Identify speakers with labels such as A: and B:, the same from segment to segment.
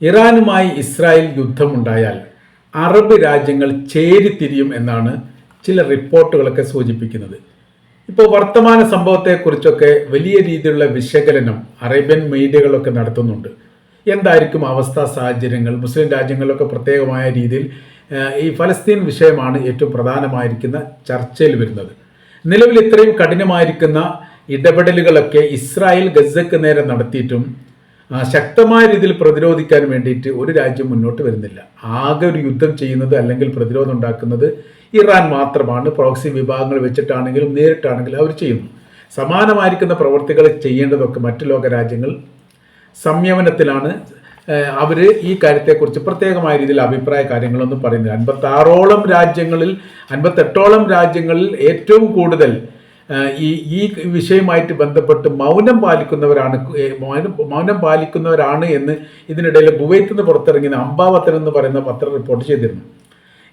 A: ഇറാനുമായി Israel യുദ്ധമുണ്ടായാൽ Arab രാജ്യങ്ങൾ ചേരിതിരിയും എന്നാണ് ചില റിപ്പോർട്ടുകളൊക്കെ സൂചിപ്പിക്കുന്നത്. ഇപ്പോൾ വർത്തമാന സംഭവത്തെക്കുറിച്ചൊക്കെ വലിയ രീതിയിലുള്ള വിശകലനം അറേബ്യൻ മീഡിയകളൊക്കെ നടത്തുന്നുണ്ട്. എന്തായിരിക്കും അവസ്ഥ സാഹചര്യങ്ങൾ? മുസ്ലിം രാജ്യങ്ങളിലൊക്കെ പ്രത്യേകമായ രീതിയിൽ ഈ ഫലസ്തീൻ വിഷയമാണ് ഏറ്റവും പ്രധാനമായിരിക്കുന്ന ചർച്ചയിൽ വരുന്നത്. നിലവിൽ ഇത്രയും കഠിനമായിരിക്കുന്ന ഇടപെടലുകളൊക്കെ ഇസ്രായേൽ ഗസക്ക് നേരെ നടത്തിയിട്ടും ശക്തമായ രീതിയിൽ പ്രതിരോധിക്കാൻ വേണ്ടിയിട്ട് ഒരു രാജ്യം മുന്നോട്ട് വരുന്നില്ല. ആകെ ഒരു യുദ്ധം ചെയ്യുന്നത് അല്ലെങ്കിൽ പ്രതിരോധം ഉണ്ടാക്കുന്നത് ഇറാൻ മാത്രമാണ്. പ്രോക്സി വിഭാഗങ്ങൾ വെച്ചിട്ടാണെങ്കിലും നേരിട്ടാണെങ്കിലും അവർ ചെയ്യുന്നു. സമാനമായിരിക്കുന്ന പ്രവർത്തികൾ ചെയ്യേണ്ടതൊക്കെ മറ്റു ലോക രാജ്യങ്ങൾ സംയമനത്തിലാണ്. അവർ ഈ കാര്യത്തെക്കുറിച്ച് പ്രത്യേകമായ രീതിയിൽ അഭിപ്രായ കാര്യങ്ങളൊന്നും പറയുന്നില്ല. അൻപത്താറോളം രാജ്യങ്ങളിൽ അൻപത്തെട്ടോളം രാജ്യങ്ങളിൽ ഏറ്റവും കൂടുതൽ ഈ ഈ വിഷയമായിട്ട് ബന്ധപ്പെട്ട് മൗനം പാലിക്കുന്നവരാണ് മൗനം മൗനം പാലിക്കുന്നവരാണ് എന്ന് ഇതിനിടയിൽ ബുവൈത്ത് നിന്ന് പുറത്തിറങ്ങിയ അംബാവത്തൻ എന്ന് പറയുന്ന പത്രം റിപ്പോർട്ട് ചെയ്തിരുന്നു.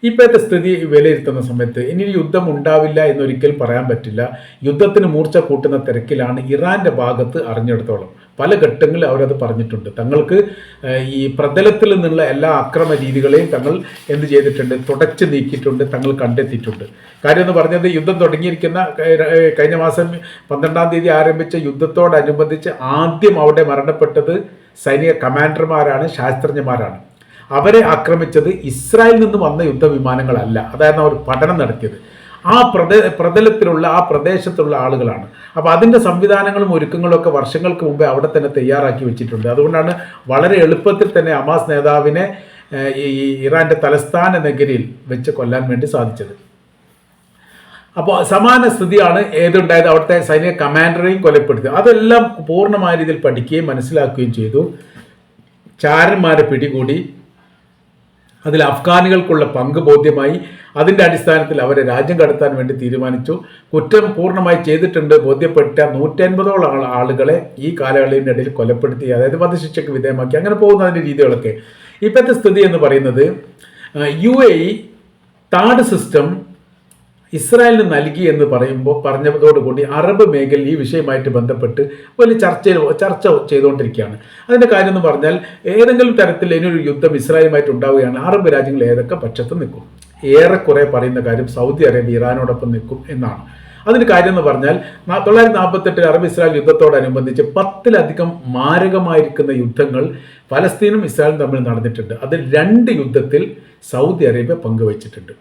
A: ഇപ്പോഴത്തെ സ്ഥിതി വിലയിരുത്തുന്ന സമയത്ത് ഇനി യുദ്ധം ഉണ്ടാവില്ല എന്നൊരിക്കൽ പറയാൻ പറ്റില്ല. യുദ്ധത്തിന് മൂർച്ച കൂട്ടുന്ന തിരക്കിലാണ് ഇറാന്റെ ഭാഗത്ത് അറിഞ്ഞെടുത്തോളം. പല ഘട്ടങ്ങളിൽ അവരത് പറഞ്ഞിട്ടുണ്ട്. തങ്ങൾക്ക് ഈ പ്രതലത്തിൽ നിന്നുള്ള എല്ലാ അക്രമ രീതികളെയും തങ്ങൾ എന്ത് ചെയ്തിട്ടുണ്ട്? തുടച്ചു നീക്കിയിട്ടുണ്ട് തങ്ങൾ കണ്ടെത്തിയിട്ടുണ്ട്. കാര്യം എന്ന് പറഞ്ഞത് യുദ്ധം തുടങ്ങിയിരിക്കുന്ന കഴിഞ്ഞ മാസം പന്ത്രണ്ടാം തീയതി ആരംഭിച്ച യുദ്ധത്തോടനുബന്ധിച്ച് ആദ്യം അവിടെ മരണപ്പെട്ടത് സൈനിക കമാൻഡർമാരാണ് ശാസ്ത്രജ്ഞന്മാരാണ്. അവരെ ആക്രമിച്ചത് ഇസ്രായേലിൽ നിന്ന് വന്ന യുദ്ധവിമാനങ്ങളല്ല. അതായിരുന്നു അവർ പഠനം നടത്തിയത്. ആ പ്രദേ പ്രതലത്തിലുള്ള ആ പ്രദേശത്തുള്ള ആളുകളാണ്. അപ്പോൾ അതിന്റെ സംവിധാനങ്ങളും ഒരുക്കങ്ങളും ഒക്കെ വർഷങ്ങൾക്ക് മുമ്പേ അവിടെ തന്നെ തയ്യാറാക്കി വെച്ചിട്ടുണ്ട്. അതുകൊണ്ടാണ് വളരെ എളുപ്പത്തിൽ തന്നെ അമാസ് നേതാവിനെ ഈ ഇറാന്റെ തലസ്ഥാന നഗരിയിൽ വെച്ച് കൊല്ലാൻ വേണ്ടി സാധിച്ചത്. അപ്പോൾ സമാന സ്ഥിതിയാണ് ഏതുണ്ടായത്? അവിടുത്തെ സൈനിക കമാൻഡറെയും കൊലപ്പെടുത്തി അതെല്ലാം പൂർണമായ രീതിയിൽ പഠിക്കുകയും മനസ്സിലാക്കുകയും ചെയ്തു. ചാരന്മാരെ പിടികൂടി. അതിൽ അഫ്ഗാനികൾക്കുള്ള പങ്ക് ബോധ്യമായി അതിന്റെ അടിസ്ഥാനത്തിൽ അവരെ രാജ്യം കടത്താൻ വേണ്ടി തീരുമാനിച്ചു. കുറ്റം പൂർണമായി ചെയ്തിട്ടുണ്ട്. ബോധ്യപ്പെട്ട നൂറ്റൻപതോളം ആളുകളെ ഈ കാലയളവിന്റെ ഇടയിൽ കൊലപ്പെടുത്തി അതായത് വധശിക്ഷയ്ക്ക് വിധേയമാക്കി അങ്ങനെ പോകുന്ന അതിന്റെ രീതികളൊക്കെ. ഇപ്പോഴത്തെ സ്ഥിതി എന്ന് പറയുന്നത് യു എ സിസ്റ്റം ഇസ്രായേലിന് നൽകി എന്ന് പറയുമ്പോൾ പറഞ്ഞതോടുകൂടി അറബ് മേഖല ഈ വിഷയമായിട്ട് ബന്ധപ്പെട്ട് വലിയ ചർച്ചയിൽ ചർച്ച ചെയ്തുകൊണ്ടിരിക്കുകയാണ് അതിന്റെ കാര്യം എന്ന് പറഞ്ഞാൽ ഏതെങ്കിലും തരത്തിൽ ഇനിയൊരു യുദ്ധം ഇസ്രായേലുമായിട്ട് ഉണ്ടാവുകയാണ്. അറബ് രാജ്യങ്ങൾ ഏതൊക്കെ പക്ഷത്ത് നിൽക്കും? ഏറെക്കുറെ പറയുന്ന കാര്യം സൗദി അറേബ്യ ഇറാനോടൊപ്പം നിൽക്കും എന്നാണ്. അതിന് കാര്യം എന്ന് പറഞ്ഞാൽ തൊള്ളായിരത്തി നാൽപ്പത്തെട്ടിൽ അറബ് ഇസ്രായേൽ യുദ്ധത്തോടനുബന്ധിച്ച് പത്തിലധികം മാരകമായിരിക്കുന്ന യുദ്ധങ്ങൾ ഫലസ്തീനും ഇസ്രായേലും തമ്മിൽ നടന്നിട്ടുണ്ട്. അതിൽ രണ്ട് യുദ്ധത്തിൽ സൗദി അറേബ്യ പങ്കുവച്ചിട്ടുണ്ട്.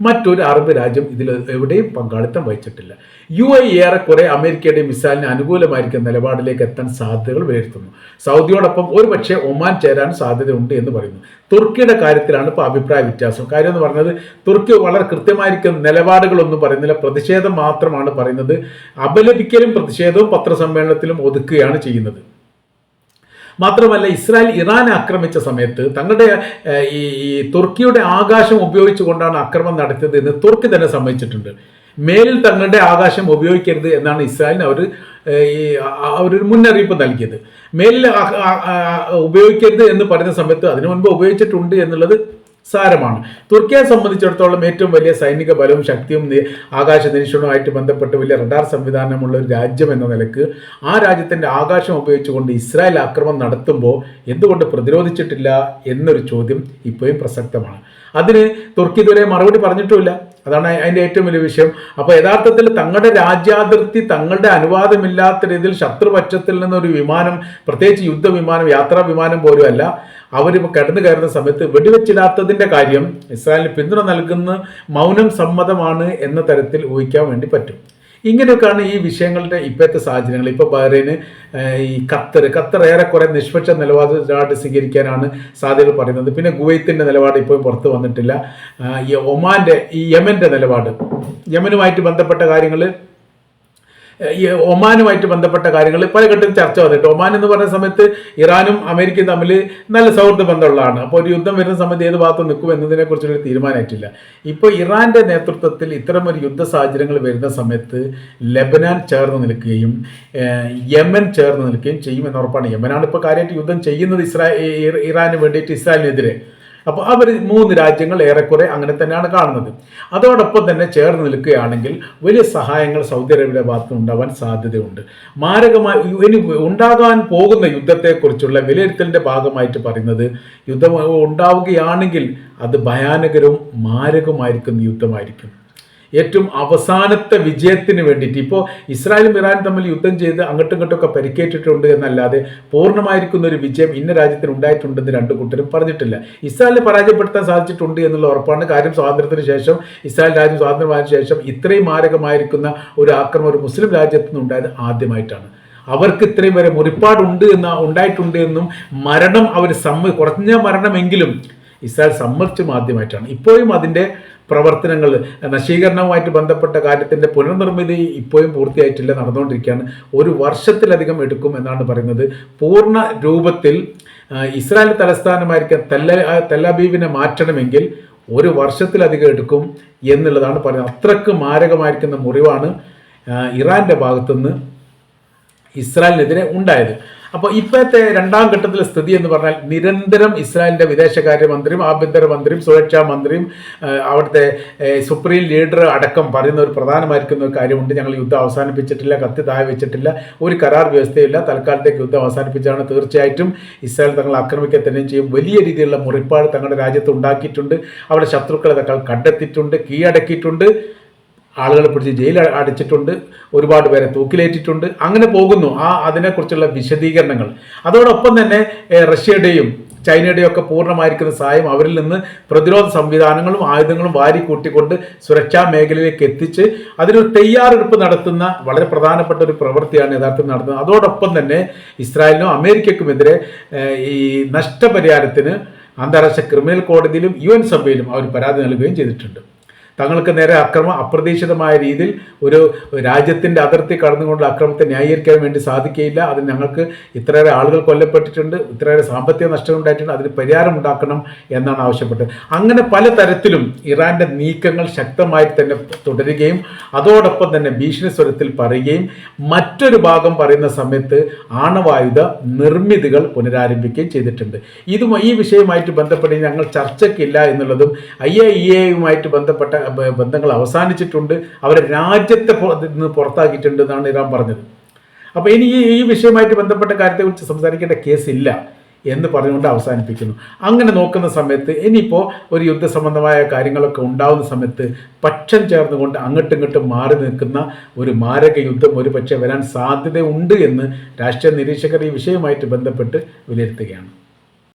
A: മറ്റൊരു അറബ് രാജ്യം ഇതിൽ എവിടെയും പങ്കാളിത്തം വഹിച്ചിട്ടില്ല. യു എ ഏറെക്കുറെ അമേരിക്കയുടെ മിസൈലിന് അനുകൂലമായിരിക്കുന്ന നിലപാടിലേക്ക് എത്താൻ സാധ്യതകൾ വിലയിരുത്തുന്നു. സൗദിയോടൊപ്പം ഒരുപക്ഷെ ഒമാൻ ചേരാൻ സാധ്യതയുണ്ട് എന്ന് പറയുന്നു. തുർക്കിയുടെ കാര്യത്തിലാണ് ഇപ്പോൾ അഭിപ്രായ വ്യത്യാസം. കാര്യം എന്ന് പറഞ്ഞത് തുർക്കി വളരെ കൃത്യമായിരിക്കുന്ന നിലപാടുകളൊന്നും പറയുന്നില്ല. പ്രതിഷേധം മാത്രമാണ് പറയുന്നത്. അപലപിക്കലും പ്രതിഷേധവും പത്രസമ്മേളനത്തിലും ഒതുക്കുകയാണ് ചെയ്യുന്നത്. മാത്രമല്ല ഇസ്രായേൽ ഇറാൻ ആക്രമിച്ച സമയത്ത് തങ്ങളുടെ ഈ തുർക്കിയുടെ ആകാശം ഉപയോഗിച്ചുകൊണ്ടാണ് ആക്രമണം നടത്തിയത് എന്ന് തുർക്കി തന്നെ സമ്മതിച്ചിട്ടുണ്ട്. മേലിൽ തങ്ങളുടെ ആകാശം ഉപയോഗിക്കരുത് എന്നാണ് ഇസ്രായേലിന് അവർ ഈ അവരൊരു മുന്നറിയിപ്പ് നൽകിയത്. മേലിൽ ഉപയോഗിക്കരുത് എന്ന് പറയുന്ന സമയത്ത് അതിനു മുൻപ് ഉപയോഗിച്ചിട്ടുണ്ട് എന്നുള്ളത് സാരമാണ്. തുർക്കിയെ സംബന്ധിച്ചിടത്തോളം ഏറ്റവും വലിയ സൈനിക ബലവും ശക്തിയും ആകാശ നിരീക്ഷണവുമായിട്ട് ബന്ധപ്പെട്ട് വലിയ റഡാർ സംവിധാനമുള്ള ഒരു രാജ്യം എന്ന നിലയ്ക്ക് ആ രാജ്യത്തിന്റെ ആകാശം ഉപയോഗിച്ചുകൊണ്ട് ഇസ്രായേൽ ആക്രമണം നടത്തുമ്പോൾ എന്തുകൊണ്ട് പ്രതിരോധിച്ചിട്ടില്ല എന്നൊരു ചോദ്യം ഇപ്പോഴും പ്രസക്തമാണ്. അതിന് തുർക്കി ഇതുവരെ മറുപടി പറഞ്ഞിട്ടുമില്ല. അതാണ് അതിന്റെ ഏറ്റവും വലിയ വിഷയം. അപ്പോൾ യഥാർത്ഥത്തിൽ തങ്ങളുടെ രാജ്യാതിർത്തി തങ്ങളുടെ അനുവാദമില്ലാത്ത രീതിയിൽ ശത്രുപക്ഷത്തിൽ നിന്നൊരു വിമാനം പ്രത്യേകിച്ച് യുദ്ധവിമാനം യാത്രാ വിമാനം പോലും അല്ല അവരിപ്പോൾ കടന്നു കയറുന്ന സമയത്ത് വെടിവെച്ചിടാത്തതിന്റെ കാര്യം ഇസ്രായേലിന് പിന്തുണ നൽകുന്ന മൗനം സമ്മതമാണ് എന്ന തരത്തിൽ ഊഹിക്കാൻ വേണ്ടി പറ്റും. ഇങ്ങനെയൊക്കെയാണ് ഈ വിഷയങ്ങളുടെ ഇപ്പോഴത്തെ സാഹചര്യങ്ങൾ. ഇപ്പോൾ ബഹ്റൈന് ഈ ഖത്തർ ഖത്തർ ഏറെക്കുറെ നിഷ്പക്ഷ നിലപാട് സ്വീകരിക്കാനാണ് സാധ്യത പറയുന്നത്. പിന്നെ കുവൈത്തിന്റെ നിലപാട് ഇപ്പോഴും പുറത്ത് വന്നിട്ടില്ല. ഈ ഒമാന്റെ ഈ യമന്റെ നിലപാട്. യമനുമായിട്ട് ബന്ധപ്പെട്ട കാര്യങ്ങൾ ഈ ഒമാനുമായിട്ട് ബന്ധപ്പെട്ട കാര്യങ്ങൾ പല ഘട്ടത്തിൽ ചർച്ച വന്നിട്ട് ഒമാൻ എന്ന് പറഞ്ഞ സമയത്ത് ഇറാനും അമേരിക്കയും തമ്മിൽ നല്ല സൗഹൃദ ബന്ധമുള്ളതാണ്. അപ്പോൾ ഒരു യുദ്ധം വരുന്ന സമയത്ത് ഏത് ഭാഗത്ത് നിൽക്കും എന്നതിനെ കുറിച്ചൊരു തീരുമാനമായിട്ടില്ല. ഇപ്പോൾ ഇറാന്റെ നേതൃത്വത്തിൽ ഇത്തരം ഒരു യുദ്ധ സാഹചര്യങ്ങൾ വരുന്ന സമയത്ത് ലെബനാൻ ചേർന്ന് നിൽക്കുകയും യമൻ ചേർന്ന് നിൽക്കുകയും ചെയ്യും എന്ന് ഉറപ്പാണ്. യമനാണ് ഇപ്പോൾ കാര്യമായിട്ട് യുദ്ധം ചെയ്യുന്നത് ഇസ്രായേൽ ഇറാന് വേണ്ടിയിട്ട് ഇസ്രായേലിനെതിരെ. അപ്പോൾ അവർ മൂന്ന് രാജ്യങ്ങൾ ഏറെക്കുറെ അങ്ങനെ തന്നെയാണ് കാണുന്നത്. അതോടൊപ്പം തന്നെ ചേർന്ന് നിൽക്കുകയാണെങ്കിൽ വലിയ സഹായങ്ങൾ സൗദി അറേബ്യയുടെ ഭാഗത്ത് ഉണ്ടാവാൻ സാധ്യതയുണ്ട്. മാരകമായി ഇനി ഉണ്ടാകാൻ പോകുന്ന യുദ്ധത്തെക്കുറിച്ചുള്ള വിലയിരുത്തലിന്റെ ഭാഗമായിട്ട് പറയുന്നത് യുദ്ധം ഉണ്ടാവുകയാണെങ്കിൽ അത് ഭയാനകരവും മാരകമായിരിക്കുന്ന യുദ്ധമായിരിക്കും. ഏറ്റവും അവസാനത്തെ വിജയത്തിന് വേണ്ടിയിട്ട്. ഇപ്പോൾ ഇസ്രായേലും ഇറാനും തമ്മിൽ യുദ്ധം ചെയ്ത് അങ്ങോട്ടും ഇങ്ങോട്ടും ഒക്കെ പരിക്കേറ്റിട്ടുണ്ട് എന്നല്ലാതെ പൂർണമായിരിക്കുന്ന ഒരു വിജയം ഇന്ന രാജ്യത്തിന് ഉണ്ടായിട്ടുണ്ടെന്ന് രണ്ടു കൂട്ടരും പറഞ്ഞിട്ടില്ല. ഇസ്രായേലിനെ പരാജയപ്പെടുത്താൻ സാധിച്ചിട്ടുണ്ട് എന്നുള്ള ഉറപ്പാണ്. കാര്യം സ്വാതന്ത്ര്യത്തിന് ശേഷം ഇസ്രായേൽ രാജ്യം സ്വാതന്ത്ര്യമായതിനു ശേഷം ഇത്രയും മാരകമായിരിക്കുന്ന ഒരു ആക്രമണം ഒരു മുസ്ലിം രാജ്യത്ത് നിന്നുണ്ടായത് ആദ്യമായിട്ടാണ്. അവർക്ക് ഇത്രയും വരെ മുറിപ്പാടുണ്ട് എന്ന ഉണ്ടായിട്ടുണ്ട് എന്നും മരണം അവർ സമ്മ കുറഞ്ഞ മരണമെങ്കിലും ഇസ്രായേൽ സമ്മതിച്ചും ആദ്യമായിട്ടാണ് ഇപ്പോഴും അതിന്റെ പ്രവർത്തനങ്ങൾ നശീകരണവുമായിട്ട് ബന്ധപ്പെട്ട കാര്യത്തിന്റെ പുനർനിർമ്മിതി ഇപ്പോഴും പൂർത്തിയായിട്ടില്ല നടന്നുകൊണ്ടിരിക്കുകയാണ്. ഒരു വർഷത്തിലധികം എടുക്കും എന്നാണ് പറയുന്നത്. പൂർണ രൂപത്തിൽ ഇസ്രായേൽ തലസ്ഥാനമായിരിക്കാൻ തെല്ല തെല്ലബീവിനെ മാറ്റണമെങ്കിൽ ഒരു വർഷത്തിലധികം എടുക്കും എന്നുള്ളതാണ് പറയുന്നത്. അത്രയ്ക്ക് മാരകമായിരിക്കുന്ന മുറിവാണ് ഇറാന്റെ ഭാഗത്തുനിന്ന് ഇസ്രായേലിനെതിരെ ഉണ്ടായത്. അപ്പോൾ ഇപ്പോഴത്തെ രണ്ടാം ഘട്ടത്തിലെ സ്ഥിതി എന്ന് പറഞ്ഞാൽ നിരന്തരം ഇസ്രായേലിന്റെ വിദേശകാര്യമന്ത്രിയും ആഭ്യന്തരമന്ത്രിയും സുരക്ഷാ മന്ത്രിയും അവിടുത്തെ സുപ്രീം ലീഡർ അടക്കം പറയുന്ന ഒരു പ്രധാനമായിരിക്കുന്ന ഒരു കാര്യമുണ്ട്. ഞങ്ങൾ യുദ്ധം അവസാനിപ്പിച്ചിട്ടില്ല കത്തി താഴെ വെച്ചിട്ടില്ല ഒരു കരാർ വ്യവസ്ഥയില്ല തൽക്കാലത്തേക്ക് യുദ്ധം അവസാനിപ്പിച്ചാണ് തീർച്ചയായിട്ടും ഇസ്രായേൽ തങ്ങൾ ആക്രമിക്കുക തന്നെ ചെയ്യും. വലിയ രീതിയിലുള്ള മുറിപ്പാട് തങ്ങളുടെ രാജ്യത്ത് ഉണ്ടാക്കിയിട്ടുണ്ട്. അവിടെ ശത്രുക്കളെ തങ്ങൾ കണ്ടെത്തിയിട്ടുണ്ട് കീഴടക്കിയിട്ടുണ്ട്. ആളുകളെ പിടിച്ച് ജയിലിൽ അടച്ചിട്ടുണ്ട് ഒരുപാട് പേരെ തൂക്കിലേറ്റിട്ടുണ്ട്. അങ്ങനെ പോകുന്നു ആ അതിനെക്കുറിച്ചുള്ള വിശദീകരണങ്ങൾ. അതോടൊപ്പം തന്നെ റഷ്യയുടെയും ചൈനയുടെയും ഒക്കെ പൂർണമായിരിക്കുന്ന സഹായം അവരിൽ നിന്ന് പ്രതിരോധ സംവിധാനങ്ങളും ആയുധങ്ങളും വാരി കൂട്ടിക്കൊണ്ട് സുരക്ഷാ മേഖലയിലേക്ക് എത്തിച്ച് അതിനൊരു തയ്യാറെടുപ്പ് നടത്തുന്ന വളരെ പ്രധാനപ്പെട്ട ഒരു പ്രവൃത്തിയാണ് യഥാർത്ഥത്തിൽ നടത്തുന്നത് അതോടൊപ്പം തന്നെ ഇസ്രായേലിനും അമേരിക്കക്കുമെതിരെ ഈ നഷ്ടപരിഹാരത്തിന് അന്താരാഷ്ട്ര ക്രിമിനൽ കോടതിയിലും യു എൻ സഭയിലും അവർ പരാതി നൽകുകയും ചെയ്തിട്ടുണ്ട്. തങ്ങൾക്ക് നേരെ അക്രമം അപ്രതീക്ഷിതമായ രീതിയിൽ ഒരു രാജ്യത്തിന്റെ അതിർത്തി കടന്നുകൊണ്ടുള്ള അക്രമത്തെ ന്യായീകരിക്കാൻ വേണ്ടി സാധിക്കുകയില്ല. അതിന് ഞങ്ങൾക്ക് ഇത്രയേറെ ആളുകൾ കൊല്ലപ്പെട്ടിട്ടുണ്ട്. ഇത്രയേറെ സാമ്പത്തിക നഷ്ടം ഉണ്ടായിട്ടുണ്ട്. അതിന് പരിഹാരം ഉണ്ടാക്കണം എന്നാണ് ആവശ്യപ്പെട്ടത്. അങ്ങനെ പല തരത്തിലും ഇറാന്റെ നീക്കങ്ങൾ ശക്തമായി തന്നെ തുടരുകയും അതോടൊപ്പം തന്നെ ഭീഷണി സ്വരത്തിൽ പറയുകയും മറ്റൊരു ഭാഗം പറയുന്ന സമയത്ത് ആണവായുധ നിർമ്മിതികൾ പുനരാരംഭിക്കുകയും ചെയ്തിട്ടുണ്ട്. ഇതും ഈ വിഷയവുമായിട്ട് ബന്ധപ്പെട്ട് ഞങ്ങൾ ചർച്ചയ്ക്കില്ല എന്നുള്ളതും ഐ എ ഇ എയുമായിട്ട് ബന്ധപ്പെട്ട ബന്ധങ്ങൾ അവസാനിച്ചിട്ടുണ്ട്. അവരെ രാജ്യത്തെ നിന്ന് പുറത്താക്കിയിട്ടുണ്ട് എന്നാണ് ഇറാൻ പറഞ്ഞത്. അപ്പോൾ ഇനി ഈ വിഷയവുമായിട്ട് ബന്ധപ്പെട്ട കാര്യത്തെക്കുറിച്ച് സംസാരിക്കേണ്ട കേസില്ല എന്ന് പറഞ്ഞുകൊണ്ട് അവസാനിപ്പിക്കുന്നു. അങ്ങനെ നോക്കുന്ന സമയത്ത് ഇനിയിപ്പോൾ ഒരു യുദ്ധസംബന്ധമായ കാര്യങ്ങളൊക്കെ ഉണ്ടാകുന്ന സമയത്ത് പക്ഷം ചേർന്നുകൊണ്ട് അങ്ങോട്ടും ഇങ്ങോട്ടും മാറി നിൽക്കുന്ന ഒരു മാരക യുദ്ധം ഒരു പക്ഷേ വരാൻ സാധ്യതയുണ്ട് എന്ന് രാഷ്ട്രീയ നിരീക്ഷകർ ഈ വിഷയവുമായിട്ട് ബന്ധപ്പെട്ട് വിലയിരുത്തുകയാണ്.